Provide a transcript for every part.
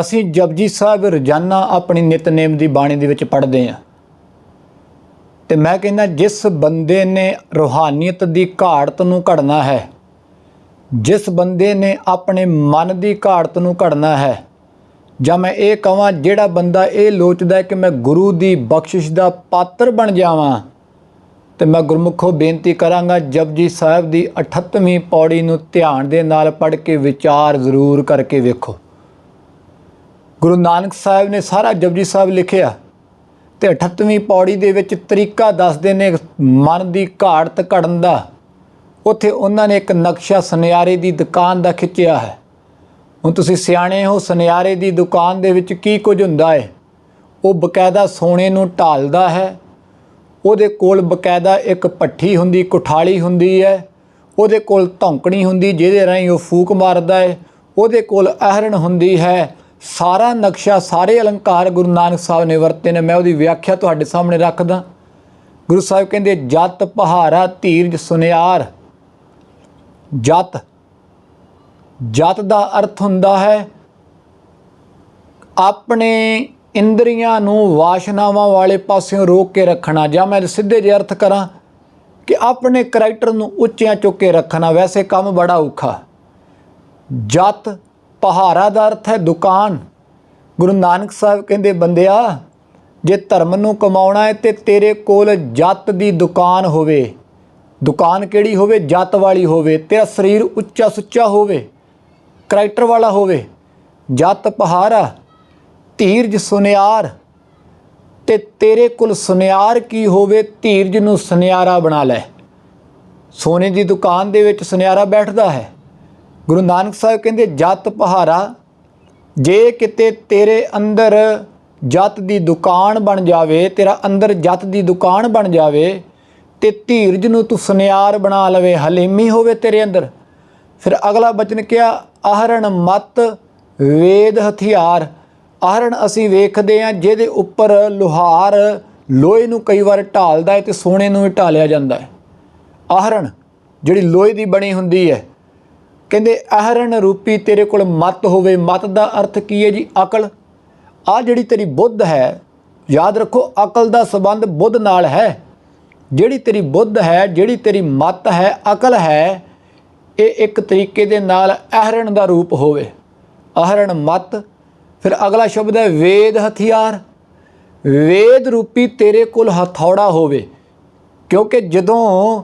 ਅਸੀਂ ਜਪਜੀ ਸਾਹਿਬ ਰੋਜ਼ਾਨਾ ਆਪਣੀ ਨਿਤਨੇਮ ਦੀ ਬਾਣੀ ਦੇ ਵਿੱਚ ਪੜ੍ਹਦੇ ਹਾਂ। ਤੇ ਮੈਂ ਕਹਿੰਦਾ, ਜਿਸ ਬੰਦੇ ਨੇ ਰੋਹਾਨੀਅਤ ਦੀ ਘਾੜਤ ਨੂੰ ਘੜਨਾ ਹੈ, ਜਿਸ ਬੰਦੇ ਨੇ ਆਪਣੇ ਮਨ ਦੀ ਘਾੜਤ ਨੂੰ ਘੜਨਾ ਹੈ, ਜਾਂ ਮੈਂ ਇਹ ਕਹਾਂ ਜਿਹੜਾ ਬੰਦਾ ਇਹ ਲੋਚਦਾ ਕਿ ਮੈਂ ਗੁਰੂ ਦੀ ਬਖਸ਼ਿਸ਼ ਦਾ ਪਾਤਰ ਬਣ ਜਾਵਾਂ, ਤੇ ਮੈਂ ਗੁਰਮੁਖੋ ਬੇਨਤੀ ਕਰਾਂਗਾ, ਜਪਜੀ ਸਾਹਿਬ ਦੀ 38ਵੀਂ ਪੌੜੀ ਨੂੰ ਧਿਆਨ ਦੇ ਨਾਲ ਪੜ੍ਹ ਕੇ ਵਿਚਾਰ ਜ਼ਰੂਰ ਕਰਕੇ ਵੇਖੋ। ਗੁਰੂ ਨਾਨਕ ਸਾਹਿਬ ਨੇ ਸਾਰਾ ਜਪਜੀ ਸਾਹਿਬ ਲਿਖਿਆ ਤੇ 38ਵੀਂ ਪੌੜੀ ਦੇ ਵਿੱਚ ਤਰੀਕਾ ਦੱਸਦੇ ਨੇ ਮਨ ਦੀ ਘਾੜਤ ਘੜਨ ਦਾ। ਉੱਥੇ ਉਹਨਾਂ ਨੇ ਇੱਕ ਨਕਸ਼ਾ ਸੁਨਿਆਰੇ ਦੀ ਦੁਕਾਨ ਦਾ ਖਿੱਚਿਆ ਹੈ। ਹੁਣ ਤੁਸੀਂ ਸਿਆਣੇ ਹੋ, ਸੁਨਿਆਰੇ ਦੀ ਦੁਕਾਨ ਦੇ ਵਿੱਚ ਕੀ ਕੁਝ ਹੁੰਦਾ ਹੈ? ਉਹ ਬਕਾਇਦਾ ਸੋਨੇ ਨੂੰ ਢਾਲਦਾ ਹੈ। ਉਹਦੇ ਕੋਲ ਬਕਾਇਦਾ ਇੱਕ ਪੱਠੀ ਹੁੰਦੀ, ਕੁਠਾਲੀ ਹੁੰਦੀ ਹੈ। ਉਹਦੇ ਕੋਲ ਧੌਂਕਣੀ ਹੁੰਦੀ, ਜਿਹਦੇ ਰਾਹੀਂ ਉਹ ਫੂਕ ਮਾਰਦਾ ਹੈ। ਉਹਦੇ ਕੋਲ ਅਹਰਣ ਹੁੰਦੀ ਹੈ। ਸਾਰਾ ਨਕਸ਼ਾ, ਸਾਰੇ ਅਲੰਕਾਰ ਗੁਰੂ ਨਾਨਕ ਸਾਹਿਬ ਨੇ ਵਰਤੇ ਨੇ। ਮੈਂ ਉਹਦੀ ਵਿਆਖਿਆ ਤੁਹਾਡੇ ਸਾਹਮਣੇ ਰੱਖਦਾ। ਗੁਰੂ ਸਾਹਿਬ ਕਹਿੰਦੇ, ਜਤ ਪਹਾਰਾ ਧੀਰਜ ਸੁਨਿਆਰ। ਜਤ ਜਤ ਦਾ ਅਰਥ ਹੁੰਦਾ ਹੈ, ਆਪਣੇ ਇੰਦਰੀਆਂ ਨੂੰ ਵਾਸ਼ਨਾਵਾਂ ਵਾਲੇ ਪਾਸਿਓਂ ਰੋਕ ਕੇ ਰੱਖਣਾ। ਜਾਂ ਮੈਂ ਸਿੱਧੇ ਜਿਹੇ ਅਰਥ ਕਰਾਂ ਕਿ ਆਪਣੇ ਕਰੈਕਟਰ ਨੂੰ ਉੱਚਿਆਂ ਚੁੱਕ ਕੇ ਰੱਖਣਾ। ਵੈਸੇ ਕੰਮ ਬੜਾ ਔਖਾ। ਜਤ ਪਹਾਰਾ ਦਾ ਅਰਥ ਹੈ ਦੁਕਾਨ। ਗੁਰੂ ਨਾਨਕ ਸਾਹਿਬ ਕਹਿੰਦੇ, ਬੰਦਿਆ, ਜੇ ਧਰਮ ਨੂੰ ਕਮਾਉਣਾ ਹੈ ਤੇ ਤੇਰੇ ਕੋਲ ਜਤ ਦੀ ਦੁਕਾਨ ਹੋਵੇ। ਦੁਕਾਨ ਕਿਹੜੀ ਹੋਵੇ? ਜਤ ਵਾਲੀ ਹੋਵੇ। ਤੇਰਾ ਸਰੀਰ ਉੱਚਾ ਸੁੱਚਾ ਹੋਵੇ, ਕਰੈਕਟਰ ਵਾਲਾ ਹੋਵੇ। ਜਤ ਪਹਾਰਾ ਧੀਰਜ ਸੁਨਿਆਰ। ਤੇ ਤੇਰੇ ਕੋਲ ਸੁਨਿਆਰ ਕੀ ਹੋਵੇ? ਧੀਰਜ ਨੂੰ ਸੁਨਿਆਰਾ ਬਣਾ ਲੈ। ਸੋਨੇ ਦੀ ਦੁਕਾਨ ਦੇ ਵਿੱਚ ਸੁਨਿਆਰਾ ਬੈਠਦਾ ਹੈ। ਗੁਰੂ ਨਾਨਕ ਸਾਹਿਬ ਕਹਿੰਦੇ, ਜਤ ਪਹਾਰਾ ਜੇ ਕਿਤੇ ਤੇਰੇ ਅੰਦਰ ਜਤ ਦੀ ਦੁਕਾਨ ਬਣ ਜਾਵੇ, ਤੇਰਾ ਅੰਦਰ ਜਤ ਦੀ ਦੁਕਾਨ ਬਣ ਜਾਵੇ, ਤੇ ਧੀਰਜ ਨੂੰ ਤੂੰ ਸੁਨਿਆਰ ਬਣਾ ਲਵੇ, ਹਲੀਮੀ ਹੋਵੇ ਤੇਰੇ ਅੰਦਰ। ਫਿਰ ਅਗਲਾ ਬਚਨ ਕਿਹਾ ਆਹਰਣ ਮਤ ਵੇਦ ਹਥਿਆਰ। ਆਹਰਣ ਅਸੀਂ ਵੇਖਦੇ ਹਾਂ, ਜਿਹਦੇ ਉੱਪਰ ਲੋਹਾਰ ਲੋਹੇ ਨੂੰ ਕਈ ਵਾਰ ਢਾਲਦਾ ਹੈ ਤੇ ਸੋਨੇ ਨੂੰ ਵੀ ਢਾਲਿਆ ਜਾਂਦਾ ਹੈ। ਆਹਰਣ ਜਿਹੜੀ ਲੋਹੇ ਦੀ ਬਣੀ ਹੁੰਦੀ ਹੈ ਕਹਿੰਦੇ ਆਹਰਣ ਰੂਪੀ ਤੇਰੇ ਕੋਲ ਮਤ ਹੋਵੇ, ਮਤ ਦਾ ਅਰਥ ਕੀ ਹੈ ਜੀ? ਅਕਲ। ਆ ਜਿਹੜੀ ਤੇਰੀ ਬੁੱਧ ਹੈ, ਯਾਦ ਰੱਖੋ, ਅਕਲ ਦਾ ਸੰਬੰਧ ਬੁੱਧ ਨਾਲ ਹੈ। ਜਿਹੜੀ ਤੇਰੀ ਬੁੱਧ ਹੈ, ਜਿਹੜੀ ਤੇਰੀ ਮਤ ਹੈ, ਅਕਲ ਹੈ, ਇਹ ਇੱਕ ਤਰੀਕੇ ਦੇ ਨਾਲ ਅਹਰਣ ਦਾ ਰੂਪ ਹੋਵੇ। ਅਹਰਣ ਮਤ, ਫਿਰ ਅਗਲਾ ਸ਼ਬਦ ਹੈ ਵੇਦ ਹਥਿਆਰ। ਵੇਦ ਰੂਪੀ ਤੇਰੇ ਕੋਲ ਹਥੌੜਾ ਹੋਵੇ, ਕਿਉਂਕਿ ਜਦੋਂ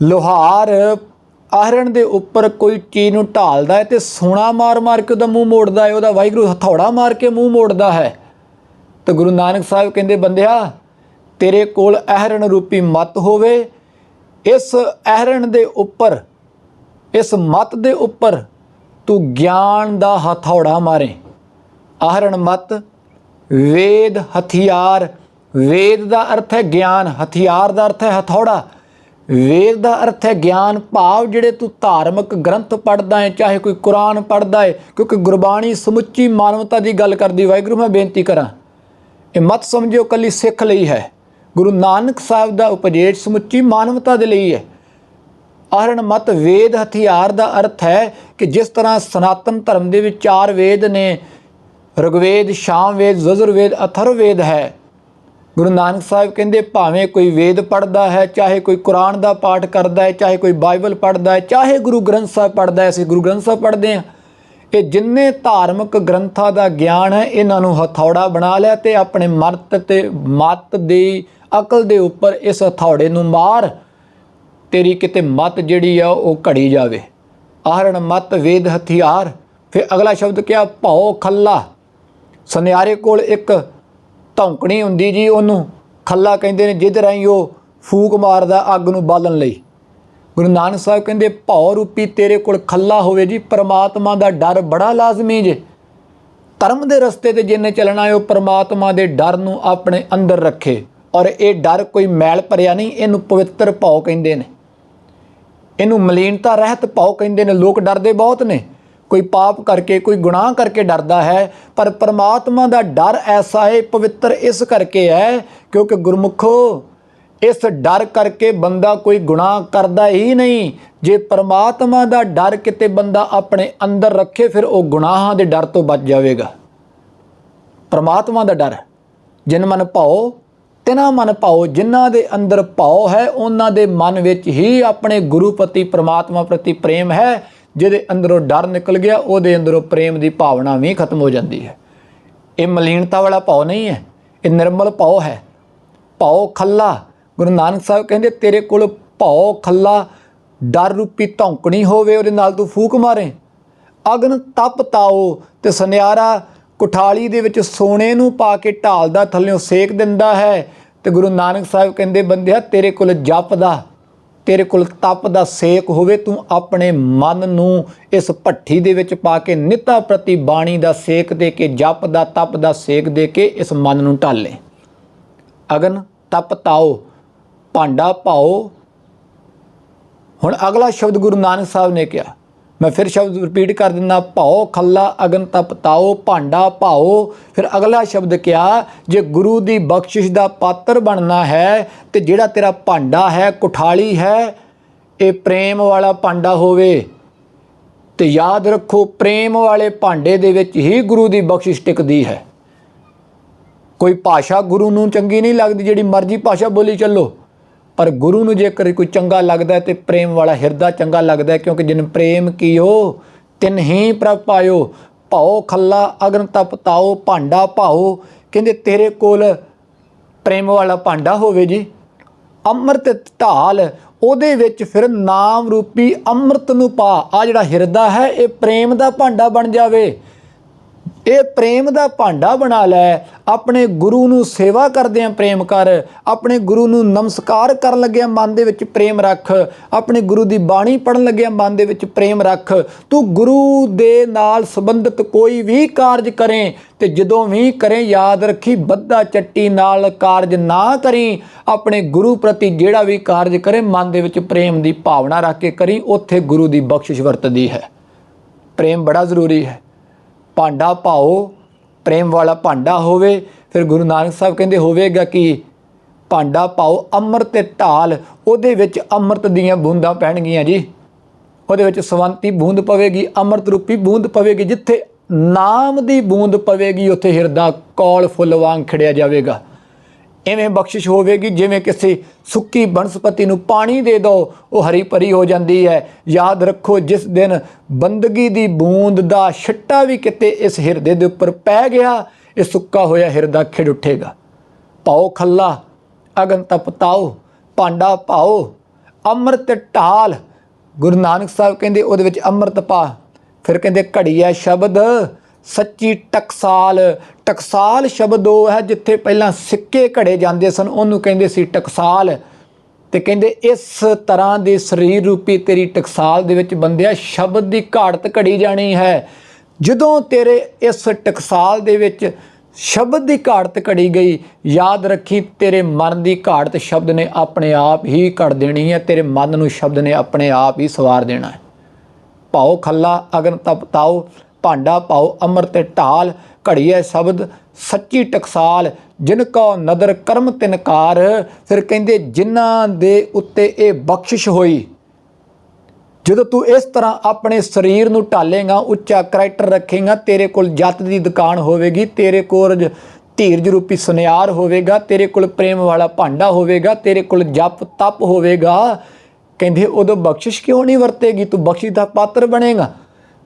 ਲੋਹਾਰ ਆਹਰਣ ਦੇ ਉੱਪਰ ਕੋਈ ਚੀਜ਼ ਨੂੰ ਢਾਲਦਾ ਹੈ ਤੇ ਸੋਨਾ ਮਾਰ-ਮਾਰ ਕੇ ਉਹਦਾ ਮੂੰਹ ਮੋੜਦਾ ਹੈ, ਉਹਦਾ ਵਾਹਿਗੁਰੂ ਹਥੌੜਾ ਮਾਰ ਕੇ ਮੂੰਹ ਮੋੜਦਾ ਹੈ। ਤੇ ਗੁਰੂ ਨਾਨਕ ਸਾਹਿਬ ਕਹਿੰਦੇ, ਬੰਦਿਆ, ਤੇਰੇ ਕੋਲ ਅਹਰਣ ਰੂਪੀ ਮਤ ਹੋਵੇ, ਇਸ ਅਹਰਣ ਦੇ ਉੱਪਰ, ਇਸ ਮਤ ਦੇ ਉੱਪਰ ਤੂੰ ਗਿਆਨ ਦਾ ਹਥੌੜਾ ਮਾਰੇ। ਆਹਰਣ ਮਤ ਵੇਦ ਹਥਿਆਰ, ਵੇਦ ਦਾ ਅਰਥ ਹੈ ਗਿਆਨ, ਹਥਿਆਰ ਦਾ ਅਰਥ ਹੈ ਹਥੌੜਾ। ਵੇਦ ਦਾ ਅਰਥ ਹੈ ਗਿਆਨ, ਭਾਵ ਜਿਹੜੇ ਤੂੰ ਧਾਰਮਿਕ ਗ੍ਰੰਥ ਪੜ੍ਹਦਾ ਹੈ, ਚਾਹੇ ਕੋਈ ਕੁਰਾਨ ਪੜ੍ਹਦਾ ਹੈ, ਕਿਉਂਕਿ ਗੁਰਬਾਣੀ ਸਮੁੱਚੀ ਮਾਨਵਤਾ ਦੀ ਗੱਲ ਕਰਦੀ ਵਾਹਿਗੁਰੂ, ਮੈਂ ਬੇਨਤੀ ਕਰਾਂ, ਇਹ ਮਤ ਸਮਝਿਓ ਕੱਲੀ ਸਿੱਖ ਲਈ ਹੈ। ਗੁਰੂ ਨਾਨਕ ਸਾਹਿਬ ਦਾ ਉਪਦੇਸ਼ ਸਮੁੱਚੀ ਮਾਨਵਤਾ ਦੇ ਲਈ ਹੈ। ਆਹਰਣ ਮਤ ਵੇਦ ਹਥਿਆਰ ਦਾ ਅਰਥ ਹੈ ਕਿ ਜਿਸ ਤਰ੍ਹਾਂ ਸਨਾਤਨ ਧਰਮ ਦੇ ਵਿੱਚ ਚਾਰ ਵੇਦ ਨੇ ਰਗਵੇਦ ਸ਼ਾਮਵੇਦ ਯਜੁਰਵੇਦ ਅਥਰਵੇਦ ਹੈ ਗੁਰੂ ਨਾਨਕ ਸਾਹਿਬ ਕਹਿੰਦੇ, ਭਾਵੇਂ ਕੋਈ ਵੇਦ ਪੜ੍ਹਦਾ ਹੈ, ਚਾਹੇ ਕੋਈ ਕੁਰਾਨ ਦਾ ਪਾਠ ਕਰਦਾ ਹੈ, ਚਾਹੇ ਕੋਈ ਬਾਈਬਲ ਪੜ੍ਹਦਾ ਹੈ, ਚਾਹੇ ਗੁਰੂ ਗ੍ਰੰਥ ਸਾਹਿਬ ਪੜ੍ਹਦਾ ਹੈ, ਅਸੀਂ ਗੁਰੂ ਗ੍ਰੰਥ ਸਾਹਿਬ ਪੜ੍ਹਦੇ ਹਾਂ। ਇਹ ਜਿੰਨੇ ਧਾਰਮਿਕ ਗ੍ਰੰਥਾਂ ਦਾ ਗਿਆਨ ਹੈ, ਇਹਨਾਂ ਨੂੰ ਹਥੌੜਾ ਬਣਾ ਲਿਆ ਤੇ ਆਪਣੇ ਮਰਤ ਤੇ ਮਤ ਦੀ ਅਕਲ ਦੇ ਉੱਪਰ ਇਸ ਹਥੌੜੇ ਨੂੰ ਮਾਰ, ਤੇਰੀ ਕਿਤੇ ਮਤ ਜਿਹੜੀ ਆ ਉਹ ਘੜੀ ਜਾਵੇ। ਆਹਰਣ ਮਤ, ਵੇਦ ਹਥਿਆਰ। ਫਿਰ ਅਗਲਾ ਸ਼ਬਦ ਕਿਹਾ, ਭਉ ਖੱਲਾ। ਸੁਨਿਆਰੇ ਕੋਲ ਇੱਕ ਧੌਂਕਣੀ ਹੁੰਦੀ ਜੀ ਉਹਨੂੰ। ਖੱਲਾ ਕਹਿੰਦੇ ਨੇ ਜਿਹਦੇ ਰਾਹੀਂ ਉਹ ਫੂਕ ਮਾਰਦਾ ਅੱਗ ਨੂੰ ਬਾਲਣ ਲਈ। ਗੁਰੂ ਨਾਨਕ ਸਾਹਿਬ ਕਹਿੰਦੇ, ਭਉ ਰੂਪੀ ਤੇਰੇ ਕੋਲ ਖੱਲਾ ਹੋਵੇ ਜੀ, ਪਰਮਾਤਮਾ ਦਾ ਡਰ ਬੜਾ ਲਾਜ਼ਮੀ ਜੇ। ਧਰਮ ਦੇ ਰਸਤੇ ਤੇ ਜਿੰਨੇ ਚੱਲਣਾ ਹੈ, ਉਹ ਪਰਮਾਤਮਾ ਦੇ ਡਰ ਨੂੰ ਆਪਣੇ ਅੰਦਰ ਰੱਖੇ। ਔਰ ਇਹ ਡਰ ਕੋਈ ਮੈਲ ਭਰਿਆ ਨਹੀਂ, ਇਹਨੂੰ ਪਵਿੱਤਰ ਭਉ ਕਹਿੰਦੇ ਨੇ। ਇਹਨੂੰ ਮਲੀਨਤਾ, ਰਹਿਤ ਭਉ ਕਹਿੰਦੇ ਨੇ। ਲੋਕ ਡਰਦੇ ਬਹੁਤ ਨੇ। ਕੋਈ ਪਾਪ ਕਰਕੇ, ਕੋਈ ਗੁਨਾਹ ਕਰਕੇ ਡਰਦਾ ਹੈ, ਪਰ ਪਰਮਾਤਮਾ ਦਾ ਡਰ ਐਸਾ ਹੈ, ਪਵਿੱਤਰ ਇਸ ਕਰਕੇ ਹੈ, ਕਿਉਂਕਿ ਗੁਰਮੁਖੋ, ਇਸ ਡਰ ਕਰਕੇ ਬੰਦਾ ਕੋਈ ਗੁਨਾਹ ਕਰਦਾ ਹੀ ਨਹੀਂ। ਜੇ ਪਰਮਾਤਮਾ ਦਾ ਡਰ ਕਿਤੇ ਬੰਦਾ ਆਪਣੇ ਅੰਦਰ ਰੱਖੇ, ਫਿਰ ਉਹ ਗੁਨਾਹਾਂ ਦੇ ਡਰ ਤੋਂ ਬਚ ਜਾਵੇਗਾ। ਪਰਮਾਤਮਾ ਦਾ ਡਰ, ਜਿਨ ਮਨ ਭਾਓ, ਤਿਨਾ ਮਨ ਭਾਓ, ਜਿਨ੍ਹਾਂ ਦੇ ਅੰਦਰ ਭਾਉ ਹੈ, ਉਹਨਾਂ ਦੇ ਮਨ ਵਿੱਚ ਹੀ ਆਪਣੇ ਗੁਰੂ ਪ੍ਰਤੀ, ਪਰਮਾਤਮਾ ਪ੍ਰਤੀ ਪ੍ਰੇਮ ਹੈ। ਜਿਹਦੇ ਅੰਦਰੋਂ ਡਰ ਨਿਕਲ ਗਿਆ, ਉਹਦੇ ਅੰਦਰੋਂ ਪ੍ਰੇਮ ਦੀ ਭਾਵਨਾ ਵੀ ਖਤਮ ਹੋ ਜਾਂਦੀ ਹੈ। ਇਹ ਮਲੀਨਤਾ ਵਾਲਾ ਭਾਉ ਨਹੀਂ ਹੈ, ਇਹ ਨਿਰਮਲ ਭਾਉ ਹੈ। ਭਾਉ ਖੱਲਾ, ਗੁਰੂ ਨਾਨਕ ਸਾਹਿਬ ਕਹਿੰਦੇ, ਤੇਰੇ ਕੋਲ ਭਾਉ ਖੱਲਾ, ਡਰ ਰੂਪੀ ਧੌਂਕਣੀ ਹੋਵੇ, ਉਹਦੇ ਨਾਲ ਤੂੰ ਫੂਕ ਮਾਰੇ। ਅਗਨ ਤਪ ਤਾਓ ਤੇ ਸੁਨਿਆਰਾ ਕੁਠਾਲੀ ਦੇ ਵਿੱਚ ਸੋਨੇ ਨੂੰ ਪਾ ਕੇ ਢਾਲਦਾ, ਥੱਲਿਓਂ ਸੇਕ ਦਿੰਦਾ ਹੈ ਤੇ ਗੁਰੂ ਨਾਨਕ ਸਾਹਿਬ ਕਹਿੰਦੇ, ਬੰਦਿਆ, ਤੇਰੇ ਕੋਲ ਜਪ ਦਾ ਤੇਰੇ ਕੋਲ ਤਪ ਦਾ ਸੇਕ ਹੋਵੇ, ਤੂੰ ਆਪਣੇ ਮਨ ਨੂੰ ਇਸ ਭੱਠੀ ਦੇ ਵਿੱਚ ਪਾ ਕੇ ਨਿਤਾ ਪ੍ਰਤੀ ਬਾਣੀ ਦਾ ਸੇਕ ਦੇ ਕੇ, ਜਪ ਦਾ, ਤਪ ਦਾ ਸੇਕ ਦੇ ਕੇ ਇਸ ਮਨ ਨੂੰ ਢਾਲੇ ਅਗਨ, ਤਪ ਤਾਓ, ਭਾਂਡਾ ਪਾਓ ਹੁਣ ਅਗਲਾ ਸ਼ਬਦ ਗੁਰੂ ਨਾਨਕ ਸਾਹਿਬ ਨੇ ਕਿਹਾ ਮੈਂ ਫਿਰ ਸ਼ਬਦ ਰਿਪੀਟ ਕਰ ਦਿੰਦਾ, ਭਾਓ, ਖੱਲਾ, ਅਗਨ, ਤਪ, ਤਾਓ, ਭਾਂਡਾ ਪਾਓ ਫਿਰ ਅਗਲਾ ਸ਼ਬਦ ਕਿਹਾ ਜੇ ਗੁਰੂ ਦੀ ਬਖਸ਼ਿਸ਼ ਦਾ ਪਾਤਰ ਬਣਨਾ ਹੈ, ਤੇ ਜਿਹੜਾ ਤੇਰਾ ਭਾਂਡਾ ਹੈ, ਕੁਠਾਲੀ ਹੈ, ਇਹ ਪ੍ਰੇਮ ਵਾਲਾ ਭਾਂਡਾ ਹੋਵੇ। ਤੇ ਯਾਦ ਰੱਖੋ, ਪ੍ਰੇਮ ਵਾਲੇ ਭਾਂਡੇ ਦੇ ਵਿੱਚ ਹੀ ਗੁਰੂ ਦੀ ਬਖਸ਼ਿਸ਼ ਟਿਕਦੀ ਹੈ। ਕੋਈ ਭਾਸ਼ਾ ਗੁਰੂ ਨੂੰ ਚੰਗੀ ਨਹੀਂ ਲੱਗਦੀ, ਜਿਹੜੀ ਮਰਜ਼ੀ ਭਾਸ਼ਾ ਬੋਲੀ ਚੱਲੋ। ਪਰ ਗੁਰੂ ਨੂੰ ਜੇਕਰ ਕੋਈ ਚੰਗਾ ਲੱਗਦਾ ਹੈ ਤੇ ਪ੍ਰੇਮ ਵਾਲਾ ਹਿਰਦਾ ਚੰਗਾ ਲੱਗਦਾ ਕਿਉਂਕਿ ਜਿਨ ਪ੍ਰੇਮ ਕੀਓ, ਤਿਨ ਹੀ ਪ੍ਰਭ ਪਾਇਓ। ਭਾਉ ਖੱਲਾ ਅਗਨ ਤਪ ਤਾਓ, ਭਾਂਡਾ ਭਾਓ। ਕਹਿੰਦੇ, ਤੇਰੇ ਕੋਲ ਪ੍ਰੇਮ ਵਾਲਾ ਭਾਂਡਾ ਹੋਵੇ ਜੀ। ਅੰਮ੍ਰਿਤ ਢਾਲ, ਉਹਦੇ ਵਿੱਚ ਫਿਰ ਨਾਮ ਰੂਪੀ ਅੰਮ੍ਰਿਤ ਨੂੰ ਪਾ। ਆ ਜਿਹੜਾ ਹਿਰਦਾ ਹੈ, ਇਹ ਪ੍ਰੇਮ ਦਾ ਭਾਂਡਾ ਬਣ ਜਾਵੇ। ਇਹ ਪ੍ਰੇਮ ਦਾ ਭਾਂਡਾ ਬਣਾ ਲੈ। ਆਪਣੇ ਗੁਰੂ ਨੂੰ ਸੇਵਾ ਕਰਦਿਆਂ ਪ੍ਰੇਮ ਕਰ। ਆਪਣੇ ਗੁਰੂ ਨੂੰ ਨਮਸਕਾਰ ਕਰਨ ਲੱਗਿਆਂ ਮਨ ਦੇ ਵਿੱਚ ਪ੍ਰੇਮ ਰੱਖ। ਆਪਣੇ ਗੁਰੂ ਦੀ ਬਾਣੀ ਪੜਨ ਲੱਗਿਆਂ ਮਨ ਦੇ ਵਿੱਚ ਪ੍ਰੇਮ ਰੱਖ। ਤੂੰ ਗੁਰੂ ਦੇ ਨਾਲ ਸੰਬੰਧਿਤ ਕੋਈ ਵੀ ਕਾਰਜ ਕਰੇ ਤੇ ਜਦੋਂ ਵੀ ਕਰੇ ਯਾਦ ਰੱਖੀ ਬੱਧਾ ਚੱਟੀ ਨਾਲ ਕਾਰਜ ਨਾ ਕਰੀ। ਆਪਣੇ ਗੁਰੂ ਪ੍ਰਤੀ ਜਿਹੜਾ ਵੀ ਕਾਰਜ ਕਰੇ ਮਨ ਦੇ ਵਿੱਚ ਪ੍ਰੇਮ ਦੀ ਭਾਵਨਾ ਰੱਖ ਕੇ ਕਰੀ। ਉੱਥੇ ਗੁਰੂ ਦੀ ਬਖਸ਼ਿਸ਼ ਵਰਤਦੀ ਹੈ। ਪ੍ਰੇਮ ਬੜਾ ਜ਼ਰੂਰੀ ਹੈ। ਭਾਂਡਾ ਪਾਓ ਪ੍ਰੇਮ ਵਾਲਾ ਭਾਂਡਾ ਹੋਵੇ, ਫਿਰ ਗੁਰੂ ਨਾਨਕ ਸਾਹਿਬ ਕਹਿੰਦੇ ਹੋਵੇਗਾ ਕਿ ਭਾਂਡਾ ਪਾਓ ਅੰਮ੍ਰਿਤ ਤੇ ਢਾਲ ਉਹਦੇ ਵਿੱਚ ਅੰਮ੍ਰਿਤ ਦੀਆਂ ਬੂੰਦਾਂ ਪੈਣਗੀਆਂ ਜੀ। ਉਹਦੇ ਵਿੱਚ ਸਵੰਤੀ ਬੂੰਦ ਪਵੇਗੀ, ਅੰਮ੍ਰਿਤ ਰੂਪੀ ਬੂੰਦ ਪਵੇਗੀ, ਜਿੱਥੇ ਨਾਮ ਦੀ ਬੂੰਦ ਪਵੇਗੀ, ਉੱਥੇ ਹਿਰਦਾ ਕੌਲ ਫੁੱਲ ਵਾਂਗ ਖਿੜਿਆ ਜਾਵੇਗਾ। ਐਵੇਂ ਬਖਸ਼ਿਸ਼ ਹੋਵੇਗੀ, ਜਿਵੇਂ ਕਿਸੇ ਸੁੱਕੀ ਬਨਸਪਤੀ ਨੂੰ ਪਾਣੀ ਦੇ ਦਿਓ, ਉਹ ਹਰੀ ਭਰੀ ਹੋ ਜਾਂਦੀ ਹੈ। ਯਾਦ ਰੱਖੋ, ਜਿਸ ਦਿਨ ਬੰਦਗੀ ਦੀ ਬੂੰਦ ਦਾ ਛਿੱਟਾ ਵੀ ਕਿਤੇ ਇਸ ਹਿਰਦੇ ਦੇ ਉੱਪਰ ਪੈ ਗਿਆ, ਇਹ ਸੁੱਕਾ ਹੋਇਆ ਹਿਰਦਾ ਖਿੜ ਉੱਠੇਗਾ। ਪਾਓ ਖੱਲਾ, ਅਗਨ ਤਪਤਾਓ ਭਾਂਡਾ ਪਾਓ ਅੰਮ੍ਰਿਤ ਢਾਲ। ਗੁਰੂ ਨਾਨਕ ਸਾਹਿਬ ਕਹਿੰਦੇ, ਉਹਦੇ ਵਿੱਚ ਅੰਮ੍ਰਿਤ ਪਾ। ਫਿਰ ਕਹਿੰਦੇ, ਘੜੀਆ ਸ਼ਬਦ ਸੱਚੀ ਟਕਸਾਲ ਟਕਸਾਲ ਸ਼ਬਦ ਉਹ ਹੈ ਜਿੱਥੇ ਪਹਿਲਾਂ ਸਿੱਕੇ ਘੜੇ ਜਾਂਦੇ ਸਨ, ਉਹਨੂੰ ਕਹਿੰਦੇ ਸੀ ਟਕਸਾਲ ਤੇ ਕਹਿੰਦੇ ਇਸ ਤਰ੍ਹਾਂ ਦੇ ਸਰੀਰ ਰੂਪੀ ਤੇਰੀ ਟਕਸਾਲ ਦੇ ਵਿੱਚ ਬੰਦਿਆ, ਸ਼ਬਦ ਦੀ ਘਾੜਤ ਘੜੀ ਜਾਣੀ ਹੈ। ਜਦੋਂ ਤੇਰੇ ਇਸ ਟਕਸਾਲ ਦੇ ਵਿੱਚ ਸ਼ਬਦ ਦੀ ਘਾੜਤ ਘੜੀ ਗਈ, ਯਾਦ ਰੱਖੀ ਤੇਰੇ ਮਨ ਦੀ ਘਾੜਤ ਸ਼ਬਦ ਨੇ ਆਪਣੇ ਆਪ ਹੀ ਘੜ ਦੇਣੀ ਹੈ, ਤੇਰੇ ਮਨ ਨੂੰ ਸ਼ਬਦ ਨੇ ਆਪਣੇ ਆਪ ਹੀ ਸਵਾਰ ਦੇਣਾ ਹੈ। ਪਾਓ ਖੱਲਾ ਅਗਨ ਤਪਤਾਓ ਭਾਂਡਾ ਪਾਓ ਅੰਮ੍ਰਿਤ ਢਾਲ, ਘੜੀਏ ਸ਼ਬਦ, ਸੱਚੀ ਟਕਸਾਲ, ਜਿਨ ਕੋ ਨਦਰ ਕਰਮ ਤਿਨਕਾਰ ਫਿਰ ਕਹਿੰਦੇ ਜਿਨ੍ਹਾਂ ਦੇ ਉੱਤੇ ਇਹ ਬਖਸ਼ਿਸ਼ ਹੋਈ। ਜਦੋਂ ਤੂੰ ਇਸ ਤਰ੍ਹਾਂ ਆਪਣੇ ਸਰੀਰ ਨੂੰ ਢਾਲੇਗਾ, ਉੱਚਾ ਕਰੈਕਟਰ ਰੱਖੇਗਾ, ਤੇਰੇ ਕੋਲ ਜੱਤ ਦੀ ਦੁਕਾਨ ਹੋਵੇਗੀ, ਤੇਰੇ ਕੋਲ ਧੀਰਜ ਰੂਪੀ ਸੁਨਿਆਰ ਹੋਵੇਗਾ, ਤੇਰੇ ਕੋਲ ਪ੍ਰੇਮ ਵਾਲਾ ਭਾਂਡਾ ਹੋਵੇਗਾ, ਤੇਰੇ ਕੋਲ ਜਪ ਤਪ ਹੋਵੇਗਾ, ਕਹਿੰਦੇ ਉਦੋਂ ਬਖਸ਼ਿਸ਼ ਕਿਉਂ ਨਹੀਂ ਵਰਤੇਗੀ? ਤੂੰ ਬਖਸ਼ਿਸ਼ ਦਾ ਪਾਤਰ ਬਣੇਗਾ।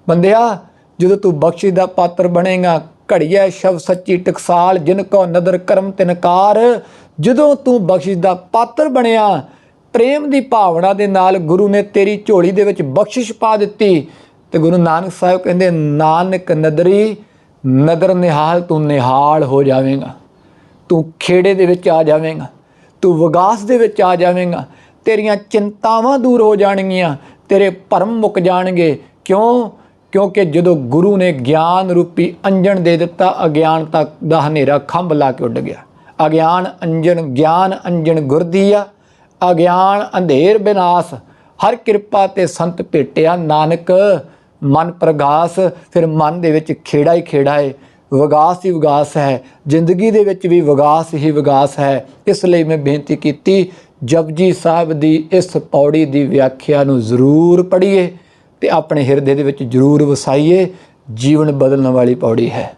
ਬੰਦਿਆ ਜਦੋਂ ਤੂੰ ਬਖਸ਼ਿਸ਼ ਦਾ ਪਾਤਰ ਬਣੇਗਾ ਘੜੀਐ ਸ਼ਬ ਸੱਚੀ ਟਕਸਾਲ, ਜਿਨ ਕੋ ਨਦਰ ਕਰਮ ਤਿਨਕਾਰ। ਜਦੋਂ ਤੂੰ ਬਖਸ਼ਿਸ਼ ਦਾ ਪਾਤਰ ਬਣਿਆ, ਪ੍ਰੇਮ ਦੀ ਭਾਵਨਾ ਦੇ ਨਾਲ ਗੁਰੂ ਨੇ ਤੇਰੀ ਝੋਲੀ ਦੇ ਵਿੱਚ ਬਖਸ਼ਿਸ਼ ਪਾ ਦਿੱਤੀ। ਤੇ ਗੁਰੂ ਨਾਨਕ ਸਾਹਿਬ ਕਹਿੰਦੇ, ਨਾਨਕ ਨਦਰੀ, ਨਦਰ ਨਿਹਾਲ, ਤੂੰ ਨਿਹਾਲ ਹੋ ਜਾਵੇਂਗਾ। ਤੂੰ ਖੇੜੇ ਦੇ ਵਿੱਚ ਆ ਜਾਵੇਂਗਾ। ਤੂੰ ਵਿਗਾਸ ਦੇ ਵਿੱਚ ਆ ਜਾਵੇਂਗਾ। ਤੇਰੀਆਂ ਚਿੰਤਾਵਾਂ ਦੂਰ ਹੋ ਜਾਣਗੀਆਂ। ਤੇਰੇ ਭਰਮ ਮੁੱਕ ਜਾਣਗੇ। ਕਿਉਂ? ਕਿਉਂਕਿ ਜਦੋਂ ਗੁਰੂ ਨੇ ਗਿਆਨ ਰੂਪੀ ਅੰਜਣ ਦੇ ਦਿੱਤਾ, ਅਗਿਆਨ ਤੱਕ ਦਾ ਹਨੇਰਾ ਖੰਭ ਲਾ ਕੇ ਉੱਡ ਗਿਆ। ਅਗਿਆਨ ਅੰਜਣ, ਗਿਆਨ ਅੰਜਣ ਗੁਰਦੀ ਆ। ਅਗਿਆਨ ਅੰਧੇਰ ਬਿਨਾਸ਼। ਹਰ ਕਿਰਪਾ ਤੇ ਸੰਤ ਭੇਟਿਆ ਨਾਨਕ। ਮਨ ਪ੍ਰਗਾਸ। ਫਿਰ ਮਨ ਦੇ ਵਿੱਚ ਖੇੜਾ ਹੀ ਖੇੜਾ ਏ। ਵਿਗਾਸ ਹੀ ਵਿਗਾਸ ਹੈ। ਜ਼ਿੰਦਗੀ ਦੇ ਵਿੱਚ ਵੀ ਵਿਗਾਸ ਹੀ ਵਿਗਾਸ ਹੈ। ਇਸ ਲਈ ਮੈਂ ਬੇਨਤੀ ਕੀਤੀ, ਜਪਜੀ ਸਾਹਿਬ ਦੀ ਇਸ ਪੌੜੀ ਦੀ ਵਿਆਖਿਆ ਨੂੰ ਜ਼ਰੂਰ ਪੜ੍ਹੀਏ। ਤੇ ਆਪਣੇ ਹਿਰਦੇ ਦੇ ਵਿੱਚ ਜ਼ਰੂਰ ਵਸਾਈਏ ਜੀਵਨ ਬਦਲਣ ਵਾਲੀ ਪੌੜੀ ਹੈ।